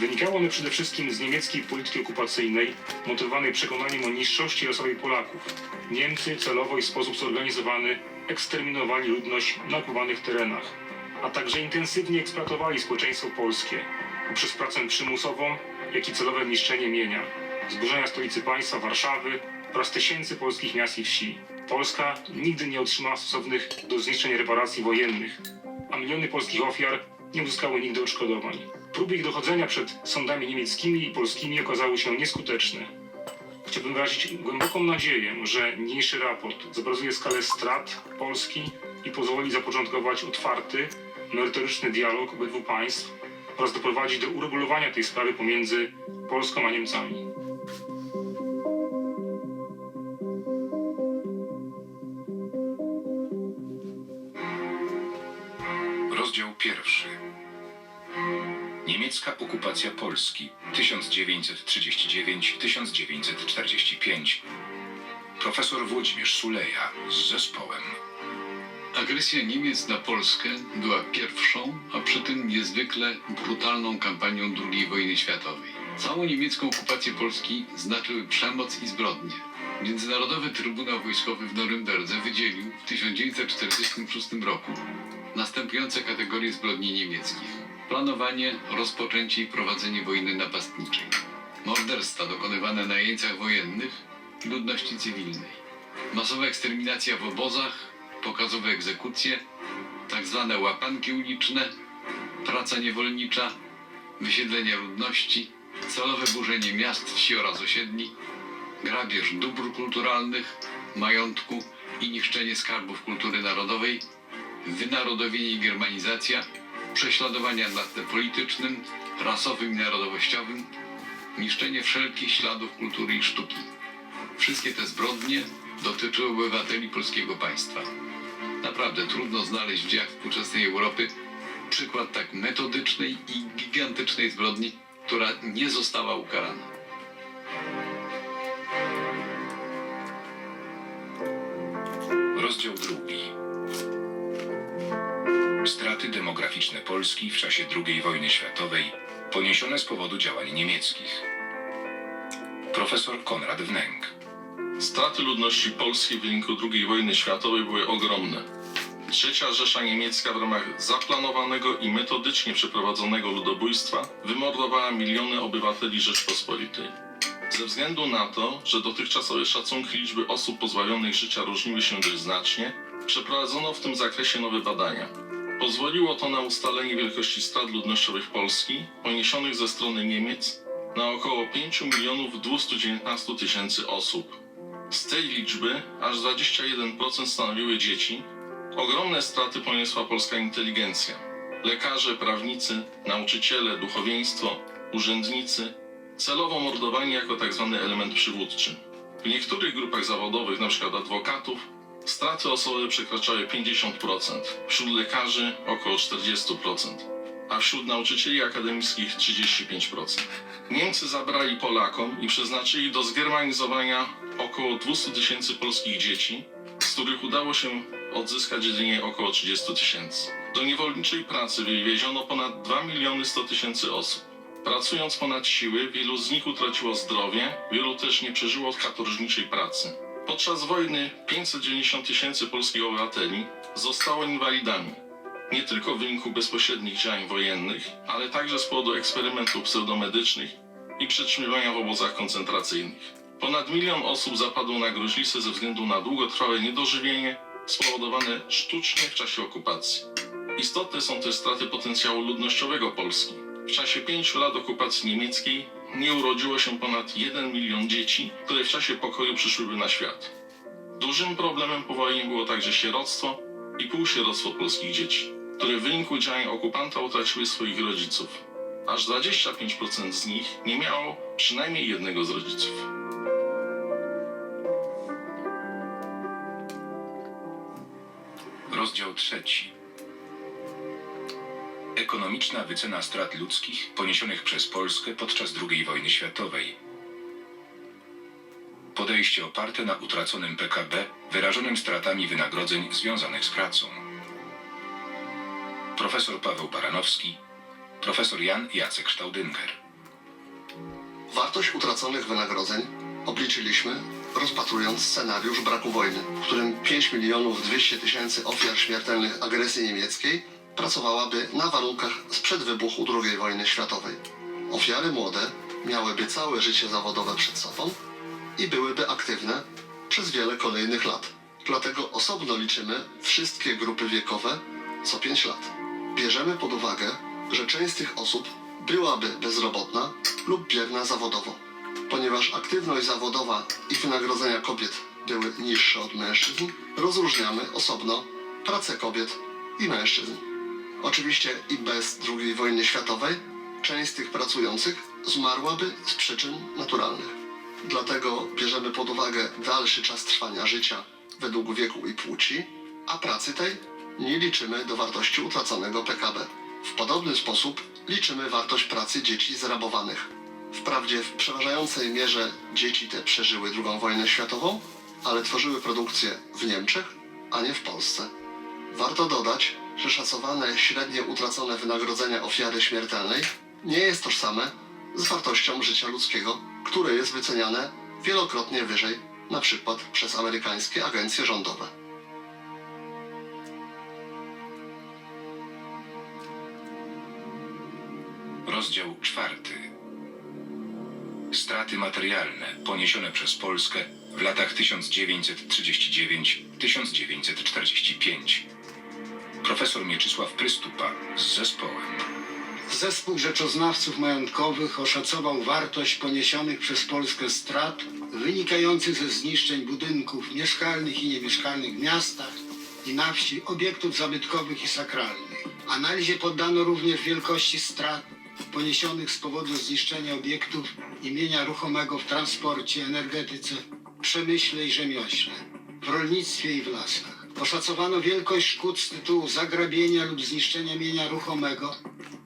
Wynikało one przede wszystkim z niemieckiej polityki okupacyjnej, motywowanej przekonaniem o niższości rasowej Polaków. Niemcy celowo i w sposób zorganizowany eksterminowali ludność na okupowanych terenach, a także intensywnie eksploatowali społeczeństwo polskie poprzez pracę przymusową, jak i celowe niszczenie mienia, zburzenia stolicy państwa Warszawy oraz tysięcy polskich miast i wsi. Polska nigdy nie otrzymała stosownych do zniszczeń reparacji wojennych, a miliony polskich ofiar nie uzyskały nigdy odszkodowań. Próby ich dochodzenia przed sądami niemieckimi i polskimi okazały się nieskuteczne. Chciałbym wyrazić głęboką nadzieję, że niniejszy raport zobrazuje skalę strat Polski i pozwoli zapoczątkować otwarty, merytoryczny dialog obydwu państw oraz doprowadzić do uregulowania tej sprawy pomiędzy Polską a Niemcami. Rozdział pierwszy. Niemiecka okupacja Polski 1939-1945. Profesor Włodzimierz Suleja z zespołem. Agresja Niemiec na Polskę była pierwszą, a przy tym niezwykle brutalną kampanią II wojny światowej. Całą niemiecką okupację Polski znaczyły przemoc i zbrodnie. Międzynarodowy Trybunał Wojskowy w Norymberdze wydzielił w 1946 roku następujące kategorie zbrodni niemieckich. Planowanie, rozpoczęcie i prowadzenie wojny napastniczej. Morderstwa dokonywane na jeńcach wojennych i ludności cywilnej. Masowa eksterminacja w obozach, pokazowe egzekucje, tak zwane łapanki uliczne, praca niewolnicza, wysiedlenia ludności, celowe burzenie miast, wsi oraz osiedli, grabież dóbr kulturalnych, majątku i niszczenie skarbów kultury narodowej, wynarodowienie i germanizacja, prześladowania na tle politycznym, rasowym i narodowościowym, niszczenie wszelkich śladów kultury i sztuki. Wszystkie te zbrodnie dotyczyły obywateli polskiego państwa. Naprawdę trudno znaleźć w dziejach współczesnej Europy przykład tak metodycznej i gigantycznej zbrodni, która nie została ukarana. Rozdział drugi. Straty demograficzne Polski w czasie II wojny światowej poniesione z powodu działań niemieckich. Profesor Konrad Wnęk. Straty ludności polskiej w wyniku II wojny światowej były ogromne. Trzecia Rzesza Niemiecka w ramach zaplanowanego i metodycznie przeprowadzonego ludobójstwa wymordowała miliony obywateli Rzeczpospolitej. Ze względu na to, że dotychczasowe szacunki liczby osób pozbawionych życia różniły się dość znacznie, przeprowadzono w tym zakresie nowe badania. Pozwoliło to na ustalenie wielkości strat ludnościowych Polski poniesionych ze strony Niemiec na około 5 milionów 219 tysięcy osób. Z tej liczby aż 21% stanowiły dzieci. Ogromne straty poniosła polska inteligencja. Lekarze, prawnicy, nauczyciele, duchowieństwo, urzędnicy, celowo mordowani jako tzw. element przywódczy. W niektórych grupach zawodowych, np. adwokatów, straty osobowe przekraczały 50%, wśród lekarzy około 40%, a wśród nauczycieli akademickich 35%. Niemcy zabrali Polakom i przeznaczyli do zgermanizowania około 200 tysięcy polskich dzieci, z których udało się odzyskać jedynie około 30 tysięcy. Do niewolniczej pracy wywieziono ponad 2 miliony 100 tysięcy osób. Pracując ponad siły, wielu z nich utraciło zdrowie, wielu też nie przeżyło katorżniczej pracy. Podczas wojny 590 tysięcy polskich obywateli zostało inwalidami. Nie tylko w wyniku bezpośrednich działań wojennych, ale także z powodu eksperymentów pseudomedycznych i przetrzymywania w obozach koncentracyjnych. Ponad milion osób zapadło na gruźlicę ze względu na długotrwałe niedożywienie spowodowane sztucznie w czasie okupacji. Istotne są też straty potencjału ludnościowego Polski. W czasie pięciu lat okupacji niemieckiej nie urodziło się ponad 1 milion dzieci, które w czasie pokoju przyszłyby na świat. Dużym problemem po wojnie było także sieroctwo i półsieroctwo polskich dzieci, które w wyniku działań okupanta utraciły swoich rodziców. Aż 25% z nich nie miało przynajmniej jednego z rodziców. Rozdział trzeci. Ekonomiczna wycena strat ludzkich poniesionych przez Polskę podczas II wojny światowej. Podejście oparte na utraconym PKB wyrażonym stratami wynagrodzeń związanych z pracą. Profesor Paweł Baranowski, profesor Jan Jacek Staudynger. Wartość utraconych wynagrodzeń obliczyliśmy rozpatrując scenariusz braku wojny, w którym 5 milionów 200 tysięcy ofiar śmiertelnych agresji niemieckiej pracowałaby na warunkach sprzed wybuchu II wojny światowej. Ofiary młode miałyby całe życie zawodowe przed sobą i byłyby aktywne przez wiele kolejnych lat. Dlatego osobno liczymy wszystkie grupy wiekowe co 5 lat. Bierzemy pod uwagę, że część z tych osób byłaby bezrobotna lub bierna zawodowo. Ponieważ aktywność zawodowa i wynagrodzenia kobiet były niższe od mężczyzn, rozróżniamy osobno pracę kobiet i mężczyzn. Oczywiście i bez II wojny światowej część z tych pracujących zmarłaby z przyczyn naturalnych. Dlatego bierzemy pod uwagę dalszy czas trwania życia według wieku i płci, a pracy tej nie liczymy do wartości utraconego PKB. W podobny sposób liczymy wartość pracy dzieci zrabowanych. Wprawdzie w przeważającej mierze dzieci te przeżyły II wojnę światową, ale tworzyły produkcję w Niemczech, a nie w Polsce. Warto dodać, że szacowane średnie utracone wynagrodzenia ofiary śmiertelnej nie jest tożsame z wartością życia ludzkiego, które jest wyceniane wielokrotnie wyżej, na przykład przez amerykańskie agencje rządowe. Rozdział czwarty. Straty materialne poniesione przez Polskę w latach 1939-1945. Profesor Mieczysław Prystupa z zespołem. Zespół rzeczoznawców majątkowych oszacował wartość poniesionych przez Polskę strat wynikających ze zniszczeń budynków mieszkalnych i niemieszkalnych w miastach i na wsi, obiektów zabytkowych i sakralnych. Analizie poddano również wielkości strat poniesionych z powodu zniszczenia obiektów i mienia ruchomego w transporcie, energetyce, przemyśle i rzemiośle, w rolnictwie i w lasach. Oszacowano wielkość szkód z tytułu zagrabienia lub zniszczenia mienia ruchomego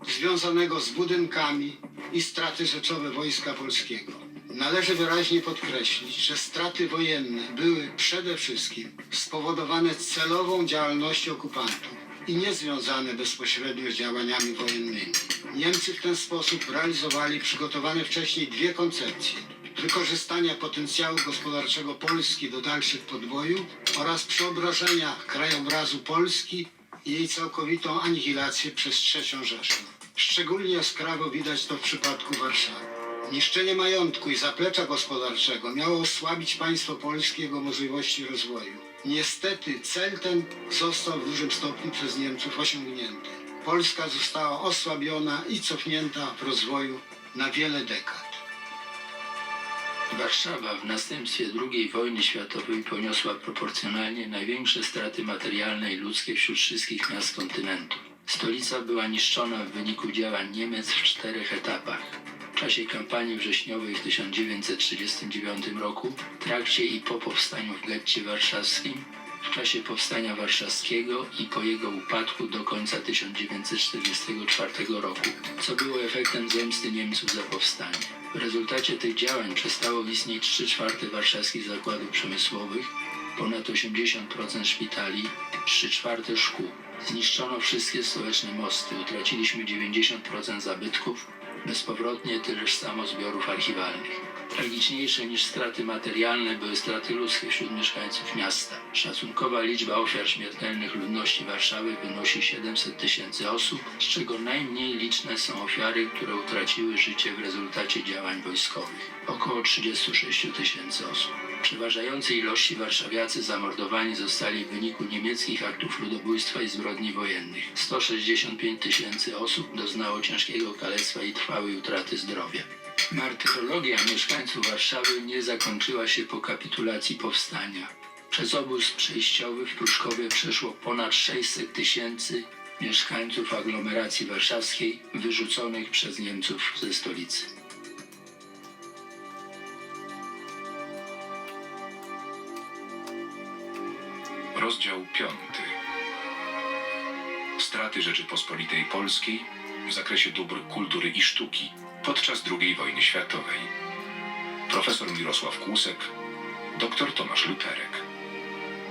związanego z budynkami i straty rzeczowe Wojska Polskiego. Należy wyraźnie podkreślić, że straty wojenne były przede wszystkim spowodowane celową działalnością okupantów i nie związane bezpośrednio z działaniami wojennymi. Niemcy w ten sposób realizowali przygotowane wcześniej dwie koncepcje wykorzystania potencjału gospodarczego Polski do dalszych podbojów oraz przeobrażenia krajobrazu Polski i jej całkowitą anihilację przez III Rzeszę. Szczególnie jaskrawo widać to w przypadku Warszawy. Niszczenie majątku i zaplecza gospodarczego miało osłabić państwo polskie jego możliwości rozwoju. Niestety cel ten został w dużym stopniu przez Niemców osiągnięty. Polska została osłabiona i cofnięta w rozwoju na wiele dekad. Warszawa w następstwie II wojny światowej poniosła proporcjonalnie największe straty materialne i ludzkie wśród wszystkich miast kontynentu. Stolica była niszczona w wyniku działań Niemiec w czterech etapach. W czasie kampanii wrześniowej w 1939 roku, w trakcie i po powstaniu w getcie warszawskim, w czasie powstania warszawskiego i po jego upadku do końca 1944 roku, co było efektem zemsty Niemców za powstanie. W rezultacie tych działań przestało istnieć 3 czwarte warszawskich zakładów przemysłowych, ponad 80% szpitali, 3 czwarte szkół. Zniszczono wszystkie stołeczne mosty, utraciliśmy 90% zabytków, bezpowrotnie tyleż samo zbiorów archiwalnych. Tragiczniejsze niż straty materialne były straty ludzkie wśród mieszkańców miasta. Szacunkowa liczba ofiar śmiertelnych ludności Warszawy wynosi 700 tysięcy osób, z czego najmniej liczne są ofiary, które utraciły życie w rezultacie działań wojskowych. Około 36 tysięcy osób. W przeważającej ilości warszawiacy zamordowani zostali w wyniku niemieckich aktów ludobójstwa i zbrodni wojennych. 165 tysięcy osób doznało ciężkiego kalectwa i trwałej utraty zdrowia. Martyrologia mieszkańców Warszawy nie zakończyła się po kapitulacji powstania. Przez obóz przejściowy w Pruszkowie przeszło ponad 600 tysięcy mieszkańców aglomeracji warszawskiej wyrzuconych przez Niemców ze stolicy. Rozdział piąty. Straty Rzeczypospolitej Polskiej w zakresie dóbr kultury i sztuki podczas II wojny światowej. Profesor Mirosław Kłusek, dr Tomasz Luterek.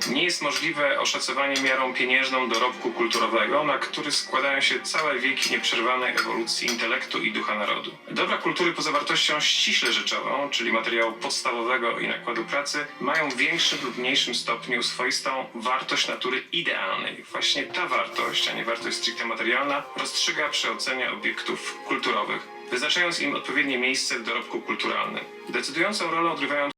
Nie jest możliwe oszacowanie miarą pieniężną dorobku kulturowego, na który składają się całe wieki nieprzerwanej ewolucji intelektu i ducha narodu. Dobra kultury poza wartością ściśle rzeczową, czyli materiału podstawowego i nakładu pracy, mają w większym lub mniejszym stopniu swoistą wartość natury idealnej. Właśnie ta wartość, a nie wartość stricte materialna, rozstrzyga przy ocenie obiektów kulturowych, wyznaczając im odpowiednie miejsce w dorobku kulturalnym. Decydującą rolę odgrywają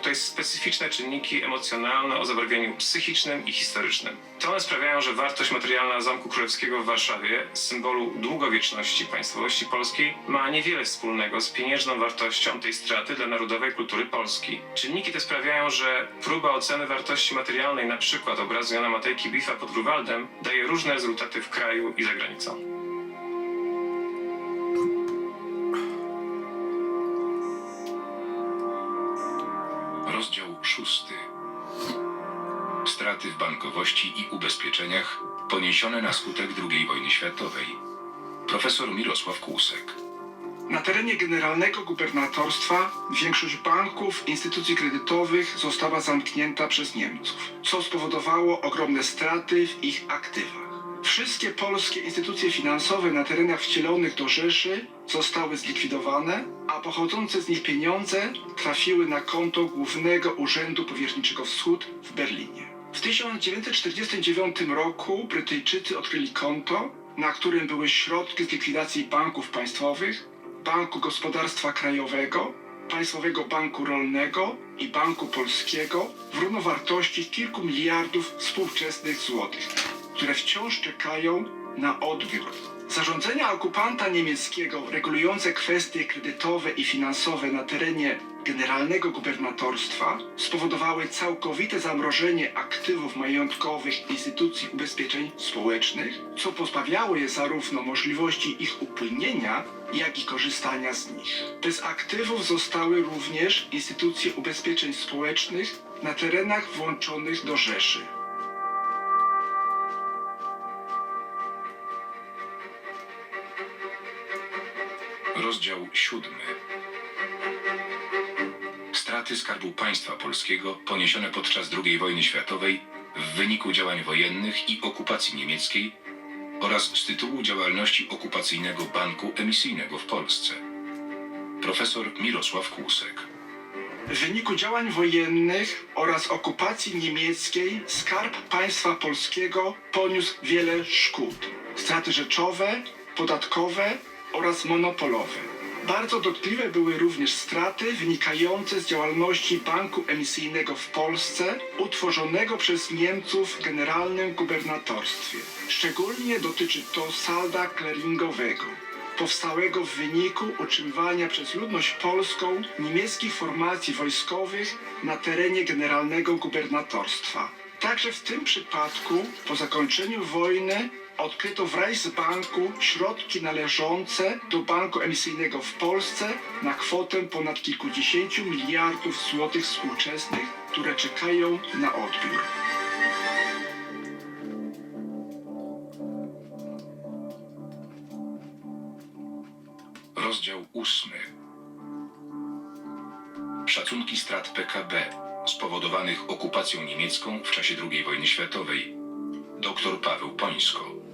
tutaj specyficzne czynniki emocjonalne o zabarwieniu psychicznym i historycznym. To one sprawiają, że wartość materialna Zamku Królewskiego w Warszawie, symbolu długowieczności państwowości polskiej, ma niewiele wspólnego z pieniężną wartością tej straty dla narodowej kultury Polski. Czynniki te sprawiają, że próba oceny wartości materialnej na przykład obrazu Jana Matejki Bitwa pod Grunwaldem daje różne rezultaty w kraju i za granicą. Straty w bankowości i ubezpieczeniach poniesione na skutek II wojny światowej. Profesor Mirosław Kłusek. Na terenie generalnego gubernatorstwa większość banków, instytucji kredytowych została zamknięta przez Niemców, co spowodowało ogromne straty w ich aktywach. Wszystkie polskie instytucje finansowe na terenach wcielonych do Rzeszy zostały zlikwidowane, a pochodzące z nich pieniądze trafiły na konto Głównego Urzędu Powierniczego Wschód w Berlinie. W 1949 roku Brytyjczycy odkryli konto, na którym były środki z likwidacji banków państwowych, Banku Gospodarstwa Krajowego, Państwowego Banku Rolnego i Banku Polskiego w równowartości kilku miliardów współczesnych złotych, które wciąż czekają na odbiór. Zarządzenia okupanta niemieckiego regulujące kwestie kredytowe i finansowe na terenie generalnego gubernatorstwa spowodowały całkowite zamrożenie aktywów majątkowych instytucji ubezpieczeń społecznych, co pozbawiało je zarówno możliwości ich upłynienia, jak i korzystania z nich. Bez aktywów zostały również instytucje ubezpieczeń społecznych na terenach włączonych do Rzeszy. Rozdział siódmy. Straty Skarbu Państwa Polskiego poniesione podczas II wojny światowej w wyniku działań wojennych i okupacji niemieckiej oraz z tytułu działalności okupacyjnego banku emisyjnego w Polsce. Profesor Mirosław Kłusek. W wyniku działań wojennych oraz okupacji niemieckiej Skarb Państwa Polskiego poniósł wiele szkód. Straty rzeczowe, podatkowe oraz monopolowe. Bardzo dotkliwe były również straty wynikające z działalności banku emisyjnego w Polsce, utworzonego przez Niemców w generalnym gubernatorstwie. Szczególnie dotyczy to salda clearingowego powstałego w wyniku utrzymywania przez ludność polską niemieckich formacji wojskowych na terenie generalnego gubernatorstwa. Także w tym przypadku po zakończeniu wojny odkryto w Reichsbanku środki należące do banku emisyjnego w Polsce na kwotę ponad kilkudziesięciu miliardów złotych współczesnych, które czekają na odbiór. Rozdział ósmy. Szacunki strat PKB spowodowanych okupacją niemiecką w czasie II wojny światowej. Dr Paweł Pońsko.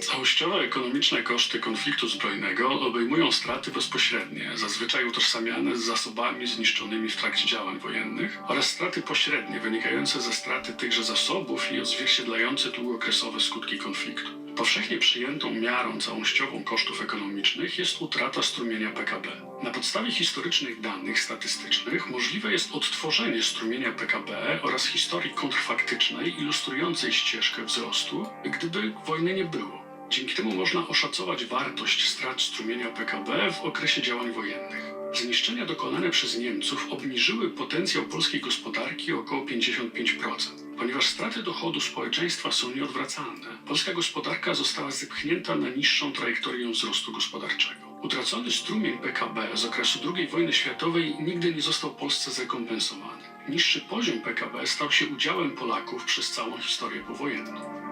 Całościowe ekonomiczne koszty konfliktu zbrojnego obejmują straty bezpośrednie, zazwyczaj utożsamiane z zasobami zniszczonymi w trakcie działań wojennych, oraz straty pośrednie wynikające ze straty tychże zasobów i odzwierciedlające długookresowe skutki konfliktu. Powszechnie przyjętą miarą całościową kosztów ekonomicznych jest utrata strumienia PKB. Na podstawie historycznych danych statystycznych możliwe jest odtworzenie strumienia PKB oraz historii kontrfaktycznej ilustrującej ścieżkę wzrostu, gdyby wojny nie było. Dzięki temu można oszacować wartość strat strumienia PKB w okresie działań wojennych. Zniszczenia dokonane przez Niemców obniżyły potencjał polskiej gospodarki o około 55%. Ponieważ straty dochodu społeczeństwa są nieodwracalne, polska gospodarka została zepchnięta na niższą trajektorię wzrostu gospodarczego. Utracony strumień PKB z okresu II wojny światowej nigdy nie został Polsce zrekompensowany. Niższy poziom PKB stał się udziałem Polaków przez całą historię powojenną.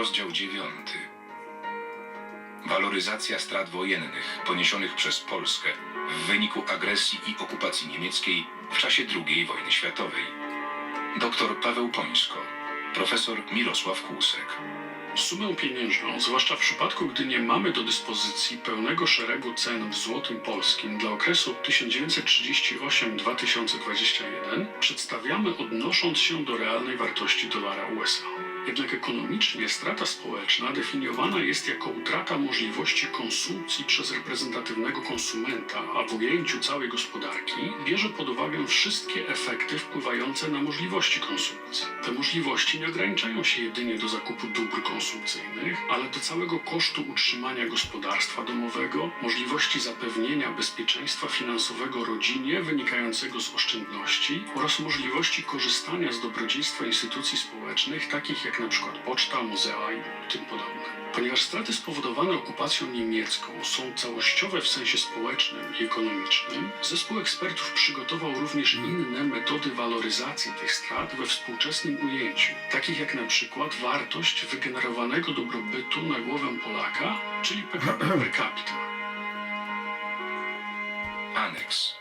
Rozdział dziewiąty. Waloryzacja strat wojennych poniesionych przez Polskę w wyniku agresji i okupacji niemieckiej w czasie II wojny światowej. Dr Paweł Pońsko, profesor Mirosław Kłusek. Sumę pieniężną, zwłaszcza w przypadku, gdy nie mamy do dyspozycji pełnego szeregu cen w złotym polskim dla okresu 1938-2021, przedstawiamy odnosząc się do realnej wartości dolara USA. Jednak ekonomicznie strata społeczna definiowana jest jako utrata możliwości konsumpcji przez reprezentatywnego konsumenta, a w ujęciu całej gospodarki bierze pod uwagę wszystkie efekty wpływające na możliwości konsumpcji. Te możliwości nie ograniczają się jedynie do zakupu dóbr konsumpcyjnych, ale do całego kosztu utrzymania gospodarstwa domowego, możliwości zapewnienia bezpieczeństwa finansowego rodzinie wynikającego z oszczędności oraz możliwości korzystania z dobrodziejstwa instytucji społecznych, takich jak na przykład poczta, muzea i tym podobne. Ponieważ straty spowodowane okupacją niemiecką są całościowe w sensie społecznym i ekonomicznym, zespół ekspertów przygotował również inne metody waloryzacji tych strat we współczesnym ujęciu, takich jak na przykład wartość wygenerowanego dobrobytu na głowę Polaka, czyli PKB per capita. Aneks.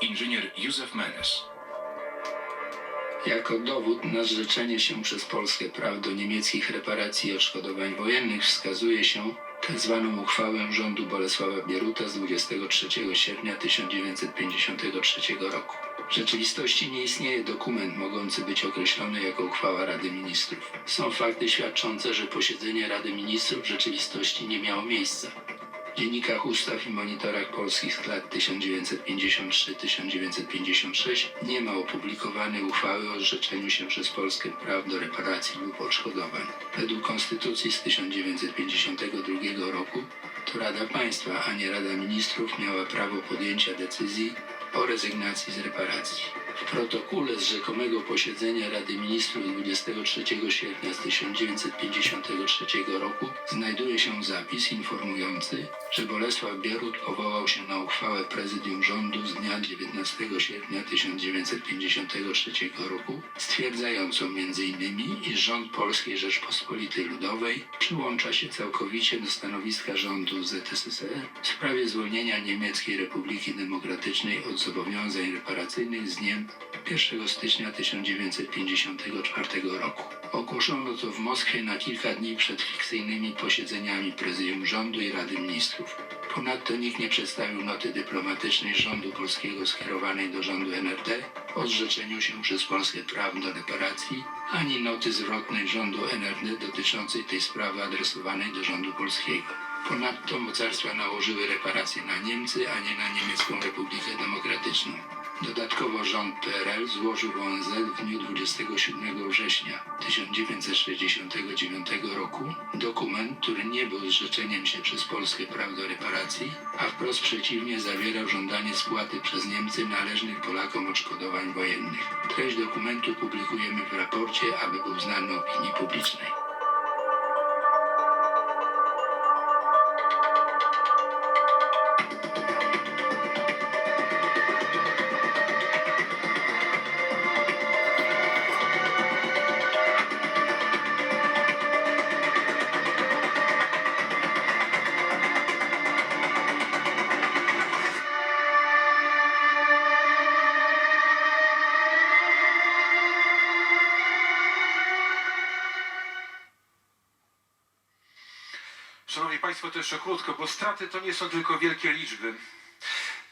Inżynier Józef Menes. Jako dowód na zrzeczenie się przez Polskę praw do niemieckich reparacji i odszkodowań wojennych wskazuje się tzw. uchwałę rządu Bolesława Bieruta z 23 sierpnia 1953 roku. W rzeczywistości nie istnieje dokument mogący być określony jako uchwała Rady Ministrów. Są fakty świadczące, że posiedzenie Rady Ministrów w rzeczywistości nie miało miejsca. Dziennikach ustaw i monitorach polskich z lat 1953-1956 nie ma opublikowanej uchwały o zrzeczeniu się przez Polskę praw do reparacji lub odszkodowań. Według Konstytucji z 1952 roku to Rada Państwa, a nie Rada Ministrów miała prawo podjęcia decyzji o rezygnacji z reparacji. W protokole z rzekomego posiedzenia Rady Ministrów 23 sierpnia z 1953 roku znajduje się zapis informujący, że Bolesław Bierut powołał się na uchwałę Prezydium Rządu z dnia 19 sierpnia 1953 roku, stwierdzającą m.in., iż rząd Polskiej Rzeczpospolitej Ludowej przyłącza się całkowicie do stanowiska rządu ZSSR w sprawie zwolnienia Niemieckiej Republiki Demokratycznej od zobowiązań reparacyjnych z dniem 1 stycznia 1954 roku. Ogłoszono to w Moskwie na kilka dni przed fikcyjnymi posiedzeniami Prezydium Rządu i Rady Ministrów. Ponadto nikt nie przedstawił noty dyplomatycznej rządu polskiego skierowanej do rządu NRD o zrzeczeniu się przez Polskę praw do reparacji, ani noty zwrotnej rządu NRD dotyczącej tej sprawy adresowanej do rządu polskiego. Ponadto mocarstwa nałożyły reparacje na Niemcy, a nie na Niemiecką Republikę Demokratyczną. Dodatkowo rząd PRL złożył ONZ w dniu 27 września 1969 roku dokument, który nie był zrzeczeniem się przez Polskę praw do reparacji, a wprost przeciwnie zawierał żądanie spłaty przez Niemcy należnych Polakom odszkodowań wojennych. Treść dokumentu publikujemy w raporcie, aby był znany opinii publicznej. Jeszcze krótko, bo straty to nie są tylko wielkie liczby,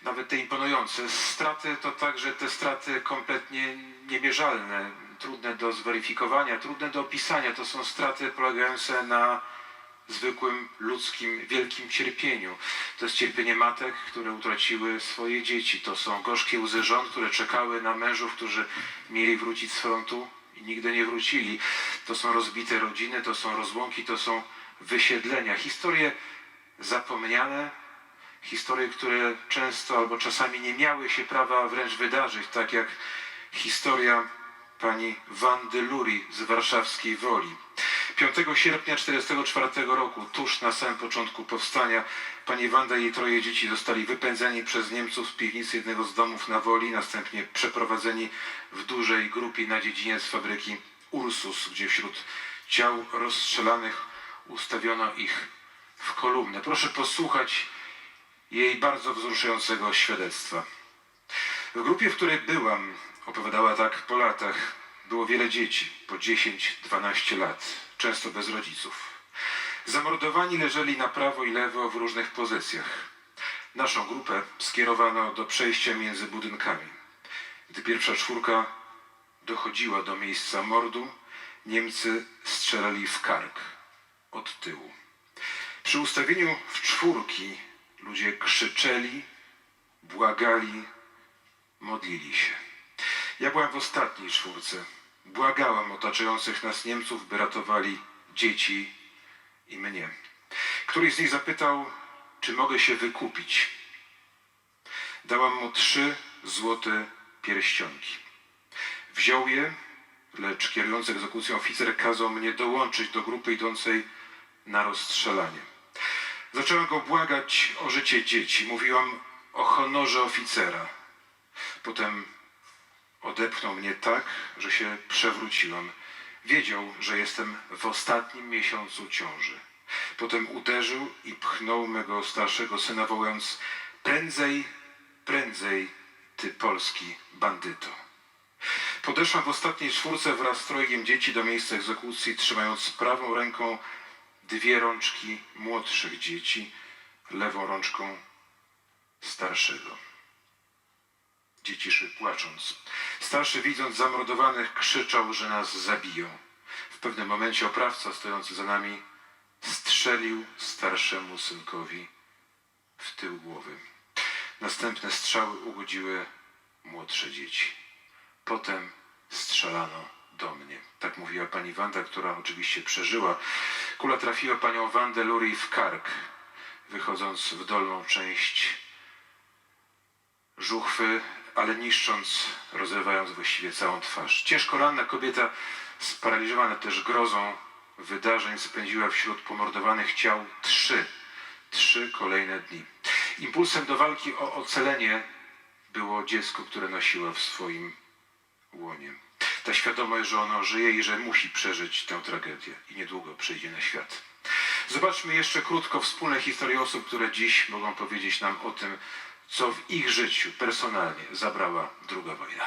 nawet te imponujące. Straty to także te straty kompletnie niemierzalne, trudne do zweryfikowania, trudne do opisania. To są straty polegające na zwykłym ludzkim wielkim cierpieniu. To jest cierpienie matek, które utraciły swoje dzieci. To są gorzkie łzy żon, które czekały na mężów, którzy mieli wrócić z frontu i nigdy nie wrócili. To są rozbite rodziny, to są rozłąki, to są wysiedlenia. Historie zapomniane, historie, które często albo czasami nie miały się prawa wręcz wydarzyć, tak jak historia pani Wandy Luri z warszawskiej Woli. 5 sierpnia 1944 roku, tuż na samym początku powstania, pani Wanda i jej troje dzieci zostali wypędzeni przez Niemców z piwnicy jednego z domów na Woli, następnie przeprowadzeni w dużej grupie na dziedziniec fabryki Ursus, gdzie wśród ciał rozstrzelanych ustawiono ich w kolumnę. Proszę posłuchać, jej bardzo wzruszającego świadectwa. W grupie, w której byłam, opowiadała tak po latach, było wiele dzieci, po 10-12 lat, często bez rodziców. Zamordowani leżeli na prawo i lewo w różnych pozycjach. Naszą grupę skierowano do przejścia między budynkami. Gdy pierwsza czwórka dochodziła do miejsca mordu, Niemcy strzelali w kark od tyłu. Przy ustawieniu w czwórki ludzie krzyczeli, błagali, modlili się. Ja byłem w ostatniej czwórce. Błagałem otaczających nas Niemców, by ratowali dzieci i mnie. Któryś z nich zapytał, czy mogę się wykupić. Dałam mu trzy złote pierścionki. Wziął je, lecz kierujący egzekucją oficer kazał mnie dołączyć do grupy idącej na rozstrzelanie. Zacząłem go błagać o życie dzieci. Mówiłam o honorze oficera. Potem odepchnął mnie tak, że się przewróciłam. Wiedział, że jestem w ostatnim miesiącu ciąży. Potem uderzył i pchnął mego starszego syna, wołając: Prędzej, prędzej, ty polski bandyto. Podeszłam w ostatniej czwórce wraz z trojgiem dzieci do miejsca egzekucji, trzymając prawą ręką dwie rączki młodszych dzieci, lewą rączką starszego. Dzieci szły płacząc. Starszy, widząc zamordowanych, krzyczał, że nas zabiją. W pewnym momencie oprawca stojący za nami strzelił starszemu synkowi w tył głowy. Następne strzały ugodziły młodsze dzieci. Potem strzelano do mnie. Tak mówiła pani Wanda, która oczywiście przeżyła. Kula trafiła panią Wandę Lurie w kark, wychodząc w dolną część żuchwy, ale niszcząc, rozrywając właściwie całą twarz. Ciężko ranna kobieta, sparaliżowana też grozą wydarzeń, spędziła wśród pomordowanych ciał trzy, trzy kolejne dni. Impulsem do walki o ocalenie było dziecko, które nosiła w swoim łonie. Ta świadomość, że ono żyje i że musi przeżyć tę tragedię i niedługo przyjdzie na świat. Zobaczmy jeszcze krótko wspólne historie osób, które dziś mogą powiedzieć nam o tym, co w ich życiu personalnie zabrała druga wojna.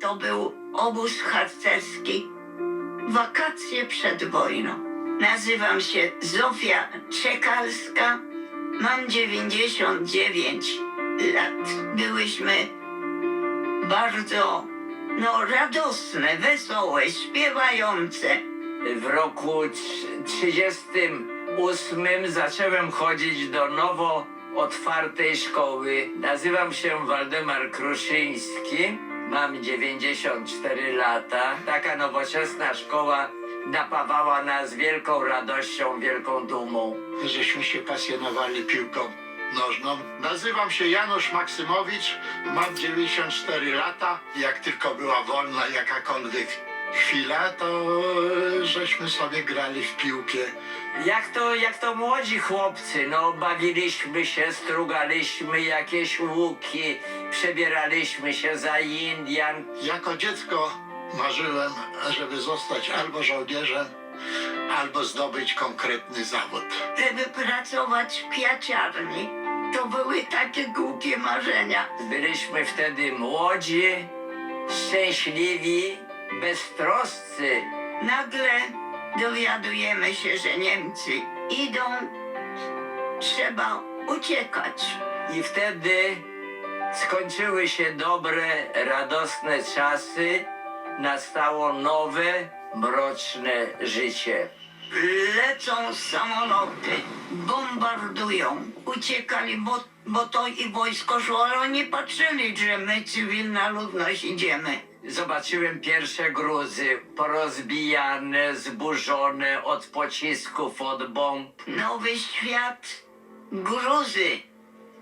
To był obóz harcerski. Wakacje przed wojną. Nazywam się Zofia Czekalska. Mam 99 lat. Byłyśmy bardzo no, radosne, wesołe, śpiewające. W roku trz- 38 zacząłem chodzić do nowo otwartej szkoły. Nazywam się Waldemar Kruszyński. Mam 94 lata. Taka nowoczesna szkoła napawała nas wielką radością, wielką dumą. żeśmy się pasjonowali piłką nożną. Nazywam się Janusz Maksymowicz, mam 94 lata. Jak tylko była wolna jakakolwiek chwila, to żeśmy sobie grali w piłkę. Jak to, jak to młodzi chłopcy, no bawiliśmy się, strugaliśmy jakieś łuki, przebieraliśmy się za Indian, Jako dziecko marzyłem, żeby zostać albo żołnierzem, albo zdobyć konkretny zawód. Żeby pracować w kwiaciarni. To były takie głupie marzenia. Byliśmy wtedy młodzi, szczęśliwi, beztroscy. Nagle dowiadujemy się, że Niemcy idą. Trzeba uciekać. I wtedy skończyły się dobre, radosne czasy. Nastało nowe, mroczne życie. Lecą samoloty, bombardują, uciekali, bo, bo to i wojsko szło, ale oni patrzyli, że my, cywilna ludność, idziemy. Zobaczyłem pierwsze gruzy, porozbijane, zburzone od pocisków, od bomb. Nowy świat, gruzy.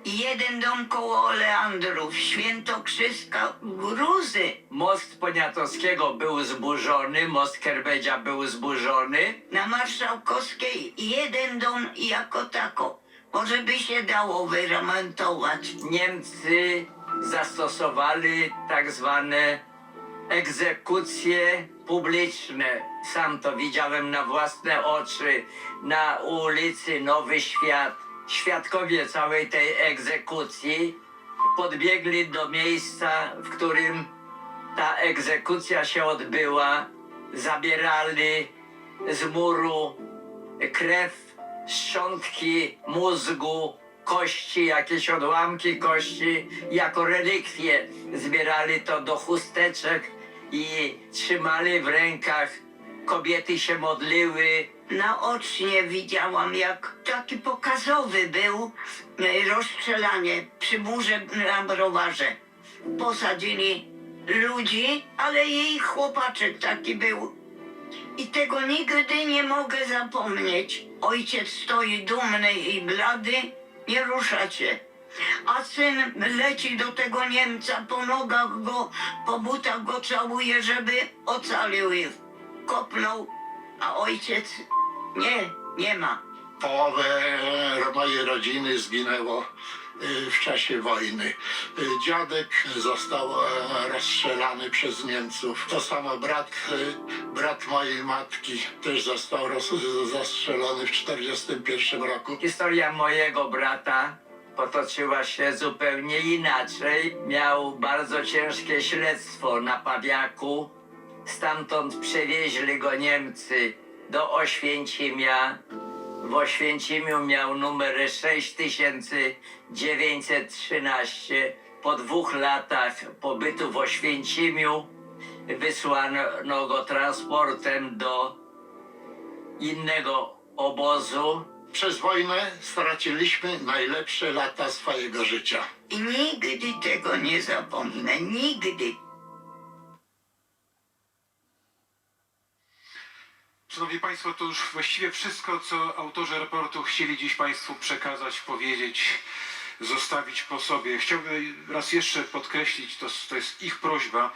Jeden dom koło Oleandrów, Świętokrzyska, gruzy. Most Poniatowskiego był zburzony, most Kerbedzia był zburzony. Na Marszałkowskiej jeden dom jako tako. Może by się dało wyremontować. Niemcy zastosowali tak zwane egzekucje publiczne. Sam to widziałem na własne oczy na ulicy Nowy Świat. Świadkowie całej tej egzekucji podbiegli do miejsca, w którym ta egzekucja się odbyła, zabierali z muru krew, szczątki mózgu, kości, jakieś odłamki kości, jako relikwie. Zbierali to do chusteczek i trzymali w rękach. Kobiety się modliły, Naocznie widziałam, jak taki pokazowy był e, rozstrzelanie przy murze na browarze. Posadzili ludzi, ale jej chłopaczek taki był. I tego nigdy nie mogę zapomnieć. Ojciec stoi dumny i blady, nie rusza się. A syn leci do tego Niemca, po nogach go, po butach go całuje, żeby ocalił ich. Kopnął, a ojciec nie, nie ma. Połowę mojej rodziny zginęło y, w czasie wojny. Y, Dziadek został e, rozstrzelany przez Niemców. To samo brat, y, brat mojej matki też został roz, zastrzelony w 1941 roku. Historia mojego brata potoczyła się zupełnie inaczej. Miał bardzo ciężkie śledztwo na Pawiaku. Stamtąd przewieźli go Niemcy do Oświęcimia. W Oświęcimiu miał numer 6913. Po dwóch latach pobytu w Oświęcimiu wysłano go transportem do innego obozu Przez wojnę straciliśmy najlepsze lata swojego życia. I nigdy tego nie zapomnę, nigdy. Szanowni Państwo, to już właściwie wszystko, co autorzy raportu chcieli dziś Państwu przekazać, powiedzieć, zostawić po sobie. Chciałbym raz jeszcze podkreślić, to, to jest ich prośba,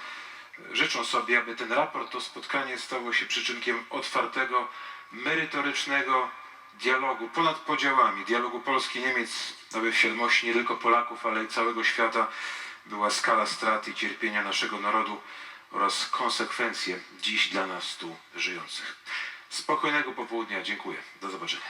życzą sobie, aby ten raport, to spotkanie stało się przyczynkiem otwartego, merytorycznego dialogu ponad podziałami, dialogu Polski-Niemiec, aby w świadomości nie tylko Polaków, ale i całego świata była skala strat i cierpienia naszego narodu oraz konsekwencje dziś dla nas tu żyjących. Spokojnego popołudnia, dziękuję. Do zobaczenia.